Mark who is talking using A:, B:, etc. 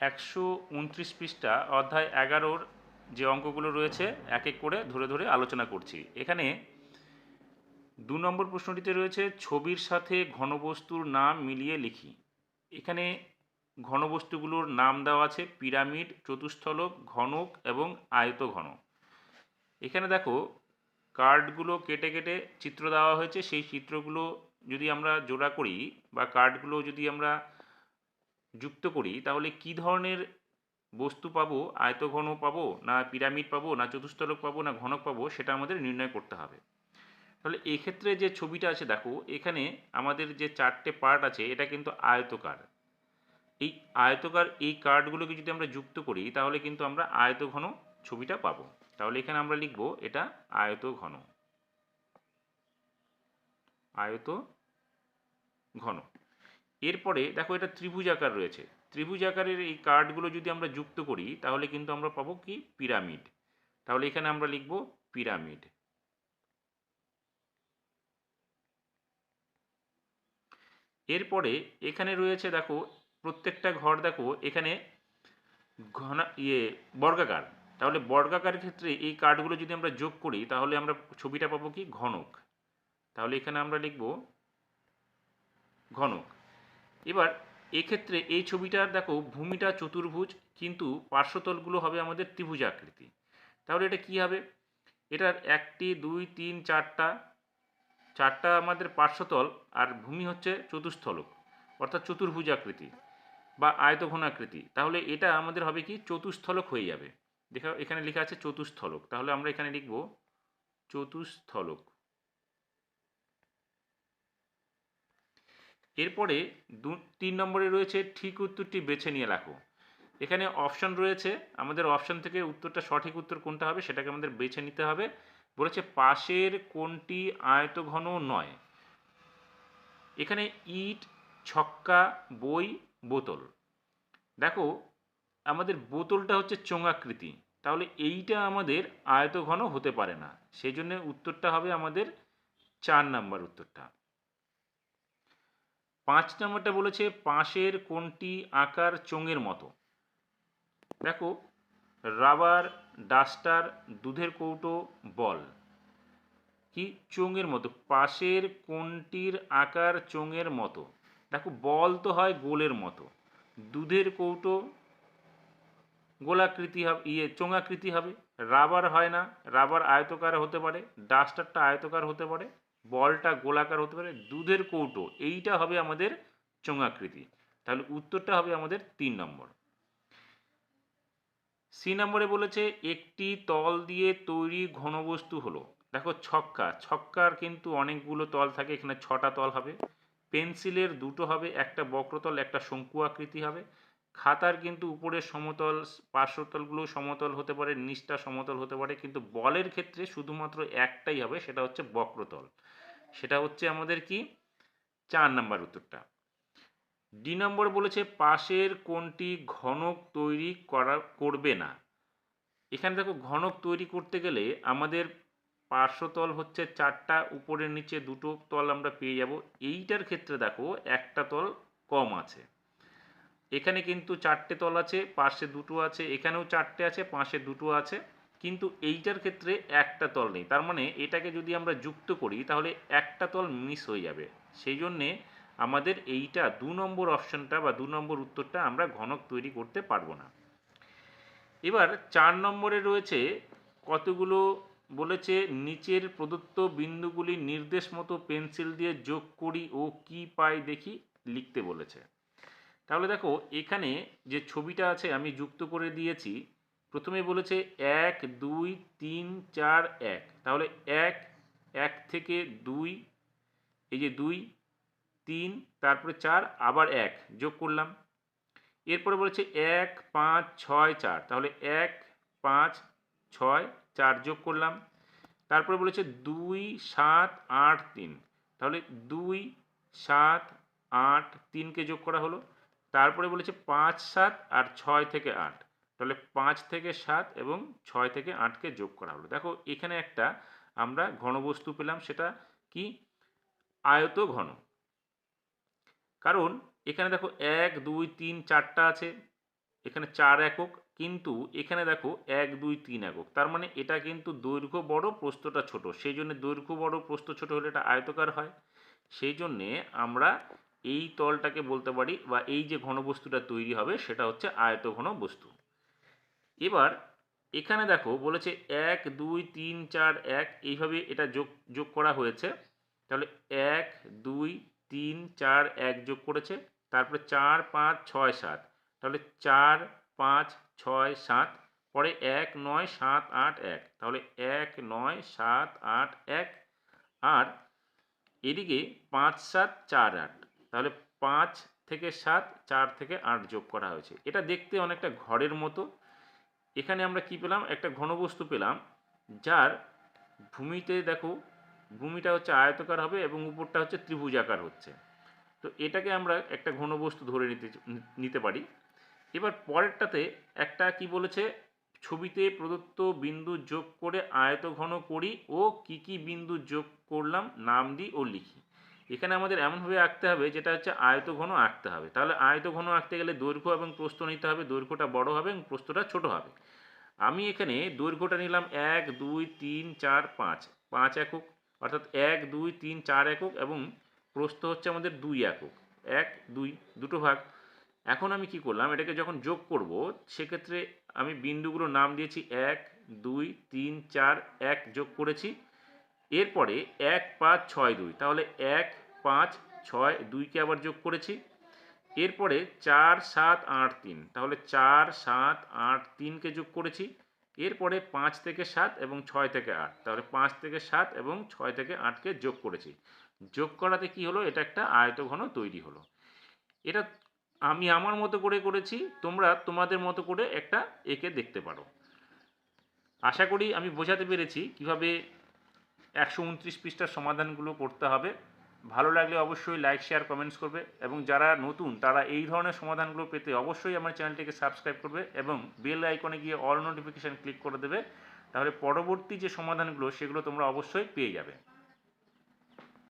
A: একশো উনত্রিশ পৃষ্ঠা, অধ্যায় এগারোর যে অঙ্কগুলো রয়েছে, এক এক করে ধরে ধরে আলোচনা করছি। এখানে দু নম্বর প্রশ্নটিতে রয়েছে, ছবির সাথে ঘনবস্তুর নাম মিলিয়ে লিখি। এখানে ঘনবস্তুগুলোর নাম দেওয়া আছে, পিরামিড, চতুস্থলক, ঘনক এবং আয়ত ঘন এখানে দেখো, কার্ডগুলো কেটে কেটে চিত্র দেওয়া হয়েছে, সেই চিত্রগুলো যদি আমরা জোড়া করি বা কার্ডগুলো যদি আমরা যুক্ত করি, তাহলে কি ধরনের বস্তু পাবো? আয়তঘন পাবো? না পিরামিড পাবো? না চতুস্তলক পাবো? না ঘনক পাবো? সেটা আমাদের নির্ণয় করতে হবে। তাহলে এক্ষেত্রে যে ছবিটা আছে, দেখো, এখানে আমাদের যে চারটে পার্ট আছে, এটা কিন্তু আয়তকার। এই আয়তকার, এই কার্ডগুলোকে যদি আমরা যুক্ত করি, তাহলে কিন্তু আমরা আয়তঘন ছবিটা পাবো। তাহলে এখানে আমরা লিখব, এটা আয়ত ঘন আয়ত ঘন এরপরে দেখো এটা ত্রিভুজ আকার রয়েছে। ত্রিভুজ আকারের এই কার্ডগুলো যদি আমরা যুক্ত করি, তাহলে কিন্তু আমরা পাবো কি? পিরামিড। তাহলে এখানে আমরা লিখব পিরামিড। এরপরে এখানে রয়েছে দেখো, প্রত্যেকটা ঘর দেখো, এখানে ঘনা ইয়ে বর্গাকার। তাহলে বর্গাকার ক্ষেত্রে এই কার্ডগুলো যদি আমরা যোগ করি, তাহলে আমরা ছবিটা পাবো কি? ঘনক। তাহলে এখানে আমরা লিখব ঘনক। এবার, এক্ষেত্রে এই ছবিটার দেখো, ভূমিটা চতুর্ভুজ, কিন্তু পার্শ্বতলগুলো হবে আমাদের ত্রিভুজ আকৃতি। তাহলে এটা কি হবে? এটার একটি, দুই, তিন, চারটা চারটা আমাদের পার্শ্বতল, আর ভূমি হচ্ছে চতুস্থলক অর্থাৎ চতুর্ভুজ আকৃতি বা আয়তঘন আকৃতি। তাহলে এটা আমাদের হবে কি? চতুস্থলক হয়ে যাবে। দেখা, এখানে লেখা আছে চতুস্থলক তাহলে আমরা এখানে লিখব চতুস্থলক এরপরে দু, তিন নম্বরে রয়েছে ঠিক উত্তরটি বেছে নিয়ে রাখো। এখানে অপশন রয়েছে, আমাদের অপশন থেকে উত্তরটা সঠিক উত্তর কোনটা হবে সেটাকে আমাদের বেছে নিতে হবে। বলেছে পাশের কোনটি আয়তঘন নয়। এখানে ইট, ছক্কা, বই, বোতল। দেখো, আমাদের বোতলটা হচ্ছে চোঙাকৃতি। তাহলে এইটা আমাদের আয়তঘন হতে পারে না। সেই জন্য উত্তরটা হবে আমাদের চার নাম্বার উত্তরটা। পাঁচ নম্বরটা বলেছে পাশের কোনটি আকার চোঙের মতো। দেখো, রাবার, ডাস্টার, দুধের কৌটো, বল। কি চোঙের মতো? পাশের কোনটির আকার চোঙের মতো? দেখো, বল তো হয় গোলের মতো। দুধের কৌটো গোলাকৃতি হবে ইয়ে চোঙাকৃতি হবে। রাবার হয় না। রাবার আয়তকার হতে পারে। ডাস্টারটা আয়তকার হতে পারে। বলটা গোলাকার হতে পারে, দুধের কৌটো, এইটা হবে আমাদের চোঙাকৃতি তাহলে উত্তরটা হবে আমাদের তিন নম্বর। সি নম্বরে বলেছে, একটি তল দিয়ে তৈরি ঘনবস্তু হলো। দেখো ছক্কা, ছক্কার কিন্তু অনেকগুলো তল থাকে, এখানে ছটা তল হবে। পেন্সিলের দুটো হবে, একটা বক্রতল, একটা শঙ্কু আকৃতি হবে। খাতার কিন্তু উপরের সমতল পার্শ্বতলগুলো সমতল হতে পারে, নিচটা সমতল হতে পারে, কিন্তু বলের ক্ষেত্রে শুধুমাত্র একটাই হবে, সেটা হচ্ছে বক্রতল। সেটা হচ্ছে আমাদের কি? চার নাম্বার উত্তরটা। ডি নম্বর বলেছে, পাশের কোনটি ঘনক তৈরি করা, করবে না। এখানে দেখো, ঘনক তৈরি করতে গেলে আমাদের পার্শ্বতল হচ্ছে চারটা, উপরের নিচে দুটো তল আমরা পেয়ে যাব। এইটার ক্ষেত্রে দেখো, একটা তল কম আছে। এখানে কিন্তু চারটে তল আছে, পাশে দুটো আছে, এখানেও চারটে আছে, পাশে দুটো আছে। কিন্তু এইটার ক্ষেত্রে একটা তল নেই। তার মানে এটাকে যদি আমরা যুক্ত করি, তাহলে একটা তল মিস হয়ে যাবে। সেই জন্যে আমাদের এইটা দু নম্বর অপশনটা বা দু নম্বর উত্তরটা আমরা ঘনক তৈরি করতে পারব না। এবার চার নম্বরে রয়েছে কতগুলো বলেছে, নিচের প্রদত্ত বিন্দুগুলি নির্দেশ মতো পেন্সিল দিয়ে যোগ করি ও কি পাই দেখি লিখতে বলেছে। তাহলে দেখো, এখানে যে ছবিটা আছে আমি যুক্ত করে দিয়েছি, প্রথমে বলেছে এক, দুই, তিন, চার, এক। তাহলে এক এক থেকে দুই, এই যে দুই, তিন, তারপরে চার, আবার এক, যোগ করলাম। এরপরে বলেছে এক, পাঁচ, ছয়, চার। তাহলে এক, পাঁচ, ছয়, চার যোগ করলাম। তারপরে বলেছে দুই, সাত, আট, তিন। তাহলে দুই, সাত, আট, তিনকে যোগ করা হলো। তারপরে বলেছে পাঁচ সাত আর ছয় থেকে আট। তাহলে পাঁচ থেকে সাত এবং ছয় থেকে আটকে যোগ করা হলো। দেখো, এখানে একটা আমরা ঘনবস্তু পেলাম, সেটা কি? আয়ত ঘন। কারণ এখানে দেখো এক, দুই, তিন, চারটা আছে। এখানে চার একক, কিন্তু এখানে দেখো এক, দুই, তিন একক। তার মানে এটা কিন্তু দৈর্ঘ্য বড় প্রস্তটা ছোট। সেই জন্য দৈর্ঘ্য বড় প্রস্ত ছোট হলে এটা আয়তকার হয়। সেই জন্যে আমরা এই তলটাকে বলতে পারি বা এই যে ঘনবস্তুটা তৈরি হবে সেটা হচ্ছে আয়ত ঘন বস্তু। এবার এখানে দেখো বলেছে এক, দুই, তিন, চার, এক, এইভাবে এটা যোগ যোগ করা হয়েছে। তাহলে এক, দুই, তিন, চার, এক যোগ করেছে। তারপরে চার, পাঁচ, ছয়, সাত। তাহলে চার, পাঁচ, ছয়, সাত। পরে এক, নয়, সাত, আট, এক। তাহলে এক, নয়, সাত, আট, এক। আর এদিকে পাঁচ, সাত, চার, আট। তাহলে পাঁচ থেকে সাত, চার থেকে আট যোগ করা হয়েছে। এটা দেখতে অনেকটা ঘরের মতো। এখানে আমরা কি পেলাম? একটা ঘনবস্তু পেলাম, যার ভূমিতে দেখো, ভূমিটা হচ্ছে আয়তকার হবে এবং উপরটা হচ্ছে ত্রিভুজাকার হচ্ছে। তো এটাকে আমরা একটা ঘনবস্তু ধরে নিতে নিতে পারি। এবার পরেরটাতে একটা কি বলেছে? ছবিতে প্রদত্ত বিন্দু যোগ করে আয়ত ঘন করি ও কি কি বিন্দু যোগ করলাম, নাম দিই ও লিখি। এখানে আমাদের এমনভাবে আঁকতে হবে, যেটা হচ্ছে আয়ত ঘন আঁকতে হবে। তাহলে আয়ত ঘন আঁকতে গেলে দৈর্ঘ্য এবং প্রস্থ নিতে হবে, দৈর্ঘ্যটা বড় হবে এবং প্রস্থটা ছোট হবে। আমি এখানে দৈর্ঘ্যটা নিলাম এক, দুই, তিন, চার, পাঁচ। পাঁচ একক, অর্থাৎ এক, দুই, তিন, চার একক এবং প্রস্থ হচ্ছে আমাদের দুই একক। এক, দুই, দুটো ভাগ। এখন আমি কি করলাম, এটাকে যখন যোগ করব, সেক্ষেত্রে আমি বিন্দুগুলোর নাম দিয়েছি এক, দুই, তিন, চার, এক যোগ করেছি। এরপরে এক, পাঁচ, ছয়, দুই। তাহলে এক পাঁচ, ছয়, দুইকে আবার যোগ করেছি। এরপরে চার, সাত, আট, তিন। তাহলে চার, সাত, আট, তিনকে যোগ করেছি। এরপরে পাঁচ থেকে সাত এবং ছয় থেকে আট। তাহলে পাঁচ থেকে সাত এবং ছয় থেকে আটকে যোগ করেছি। যোগ করাতে কি হলো? এটা একটা আয়তঘন তৈরি হলো। এটা আমি আমার মতো করে করেছি, তোমরা তোমাদের মতো করে একটা একে দেখতে পারো। আশা করি আমি বোঝাতে পেরেছি কীভাবে একশো উনত্রিশ পৃষ্ঠার সমাধানগুলো করতে হবে। ভালো লাগলে অবশ্যই লাইক শেয়ার কমেন্টস করবে এবং যারা নতুন, তারা এই ধরনের সমাধানগুলো পেতে অবশ্যই আমার চ্যানেলটিকে সাবস্ক্রাইব করবে এবং বেল আইকনে গিয়ে অল নোটিফিকেশান ক্লিক করে দেবে, তাহলে পরবর্তী যে সমাধানগুলো, সেগুলো তোমরা অবশ্যই পেয়ে যাবে।